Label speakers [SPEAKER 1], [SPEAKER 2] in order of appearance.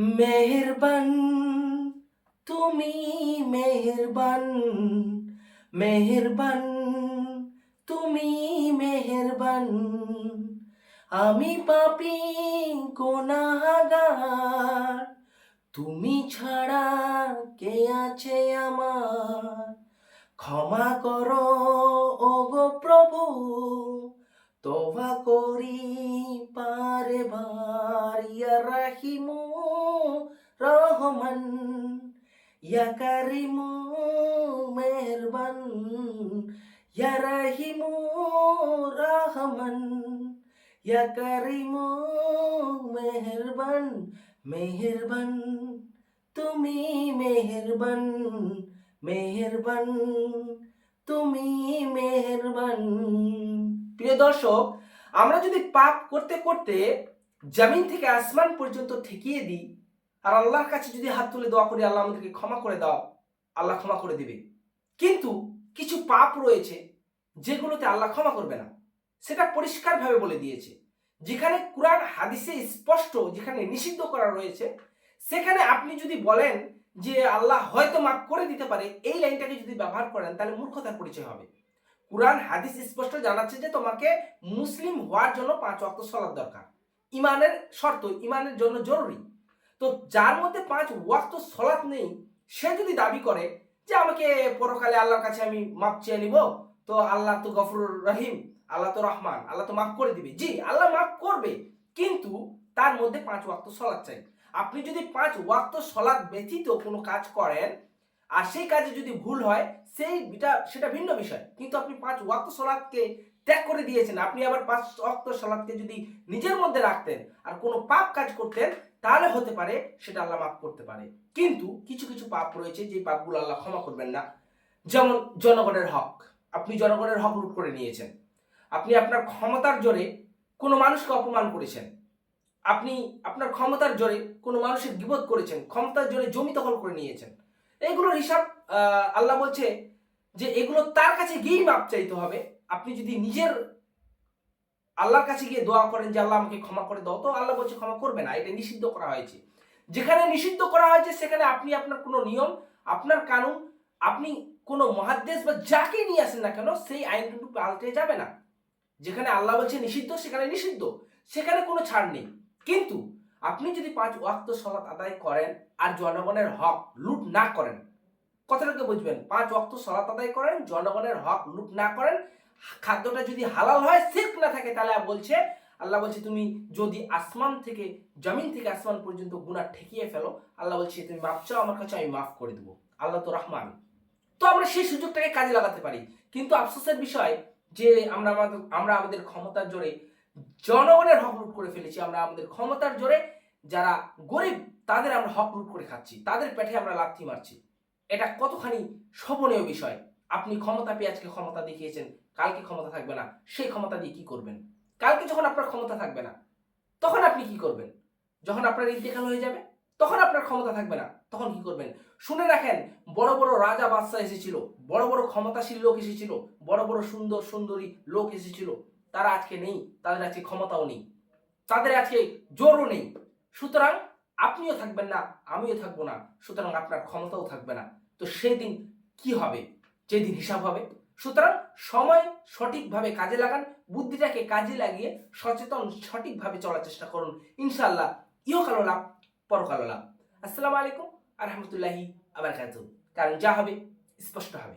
[SPEAKER 1] মেহেরবান, তুমি মেহেরবান মেহেরবান, তুমি মেহেরবান। আমি পাপি গোনাগার তুমি ছাড়া কে আছে আমার? ক্ষমা করো গো প্রভু তোবা করি, পারে বার ইয়া রাহিমু। রহমান ইয়া মেহরবান ইয়া রাহিমু রহমান ইয়া মেহরবান মেহরবান তুমি মেহরবান মেহরবান তুমি মেহরবান প্রিয় দর্শক, আমরা যদি পাপ করতে করতে জমিন থেকে আসমান পর্যন্ত ঠেকিয়ে দিই আর আল্লাহর কাছে যদি হাত তুলে দোয়া করি, আল্লাহ আমাদেরকে ক্ষমা করে দাও। আল্লাহ ক্ষমা করে দিবে। কিন্তু কিছু পাপ রয়েছে, যেগুলোতে আল্লাহ ক্ষমা করবে না। সেটা পরিষ্কারভাবে বলে দিয়েছে। যেখানে কোরআন হাদিসে স্পষ্ট, যেখানে নিষিদ্ধ করা রয়েছে, সেখানে আপনি যদি বলেন যে আল্লাহ হয়তো মাফ করে দিতে পারে, এই লাইনটাকে যদি ব্যবহার করেন, তাহলে মূর্খতার পরিচয় হবে। কোরআন হাদিস স্পষ্ট জানাচ্ছে যে তোমাকে মুসলিম হওয়ার জন্য পাঁচ ওয়াক্ত সলাদ দরকার। ইমানের শর্ত, ইমানের জন্য জরুরি। তো যার মধ্যে পাঁচ ওয়াক্ত সলাৎ নেই, সে যদি দাবি করে যে আমাকে পরকালে আল্লাহর কাছে আমি মাপ চেয়ে নিব, তো আল্লাহ তো গফরুর রহিম, আল্লাহ তো রহমান, আল্লাহ তো মাফ করে দিবে। জি, আল্লাহ মাফ করবে, কিন্তু তার মধ্যে পাঁচ ওয়াক্ত সলাৎ চাই। আপনি যদি পাঁচ ওয়াক্ত সলাৎ ব্যতীত কোনো কাজ করেন, আর সেই কাজে যদি ভুল হয়, সেই সেটা ভিন্ন বিষয়। কিন্তু আপনি পাঁচ ওয়াক্ত সলাৎকে ত্যাগ করে দিয়েছেন, আপনি আবার পাঁচ ওয়াক্ত সলাৎকে যদি নিজের মধ্যে রাখতেন, আর কোনো পাপ কাজ করতেন তাহলে হতে পারে সেটা আল্লাহ মাফ করতে পারে। কিন্তু কিছু কিছু পাপ রয়েছে যে পাপগুলো আল্লাহ ক্ষমা করবেন না। যেমন জনগণের হক। আপনি জনগণের হক লুট করে নিয়েছেন। আপনি আপনার ক্ষমতার জোরে কোনো মানুষকে অপমান করেছেন। আপনি আপনার ক্ষমতার জোরে কোনো মানুষের বিপদ করেছেন। ক্ষমতার জোরে জমি দখল করে নিয়েছেন। এগুলোর হিসাব আল্লাহ বলছে যে এগুলো তার কাছে গিয়েই মাপ চাইতে হবে। আপনি যদি নিজের আল্লাহর কাছে গিয়ে দোয়া করেন যে, আল্লাহ আমাকে ক্ষমা করে দাও। তো আল্লাহ বলছে, ক্ষমা করবে না, এটা নিষিদ্ধ করা হয়েছে। যেখানে নিষিদ্ধ করা হয়েছে, সেখানে আপনি আপনার কোনো নিয়ম, আপনার কানুন, আপনি কোনো মহাদ্দেশ বা যাকে নিয়ে আসেন না কেন, সেই আইন কিন্তু পাল্টে যাবে না। যেখানে আল্লাহ বলছে নিষিদ্ধ, সেখানে নিষিদ্ধ, সেখানে কোনো ছাড় নেই। কিন্তু আপনি যদি পাঁচ ওয়াক্ত সলাৎ আদায় করেন আর জনগণের হক লুট না করেন, কথাটাকে বুঝবেন, পাঁচ ওয়াক্ত সলাৎ আদায় করেন, জনগণের হক লুট না করেন খাদ্যটা যদি হালাল হয়, সির্ক না থাকে, তাহলে বলছে, আল্লাহ বলছে, তুমি যদি আসমান থেকে, জমিন থেকে আসমান পর্যন্ত গুণা ঠেকিয়ে ফেলো, আল্লাহ বলছে, তুমি মাফ চাও, আমার কাছে আমি মাফ করে দেবো। আল্লাহ তো রহমান। তো আমরা সেই সুযোগটাকে কাজে লাগাতে পারি। কিন্তু আফসোসের বিষয় যে আমরা আমাদের আমরা আমাদের ক্ষমতার জোরে জনগণের হক লুট করে ফেলেছি, আমরা আমাদের ক্ষমতার জোরে যারা গরিব, তাদের আমরা হক লুট করে খাচ্ছি, তাদের পেটে আমরা লাথি মারছি। এটা কতখানি শোভনীয় বিষয়। আপনি ক্ষমতা পেয়ে আজকে ক্ষমতা দেখিয়েছেন, কালকে ক্ষমতা থাকবে না, সেই ক্ষমতা দিয়ে কি করবেন? কালকে যখন আপনার ক্ষমতা থাকবে না, তখন আপনি কি করবেন? যখন আপনার ইন্তেকাল হয়ে যাবে, তখন আপনার ক্ষমতা থাকবে না, তখন কি করবেন? শুনে রাখেন, বড় বড় রাজা বাদশাহ এসেছিল, বড় বড় ক্ষমতাশীল লোক এসেছিল, বড় বড় সুন্দর সুন্দরী লোক এসেছিল, তারা আজকে নেই, তাদের আজকে ক্ষমতাও নেই, তাদের আজকে জোরও নেই, সুতরাং আপনিও থাকবেন না, আমিও থাকব না, সুতরাং আপনার ক্ষমতাও থাকবে না, তো সেদিন কি হবে? যেদিন হিসাব হবে। সুতরাং সময় সঠিকভাবে কাজে লাগান, বুদ্ধিটাকে কাজে লাগিয়ে সচেতন সঠিকভাবে চলার চেষ্টা করুন। ইনশাল্লাহ ইহকালো লাভ পরকালো লাভ। আসসালামু আলাইকুম, আরহামতুল্লাহি আবার কাজ কারণ যা হবে, স্পষ্ট হবে।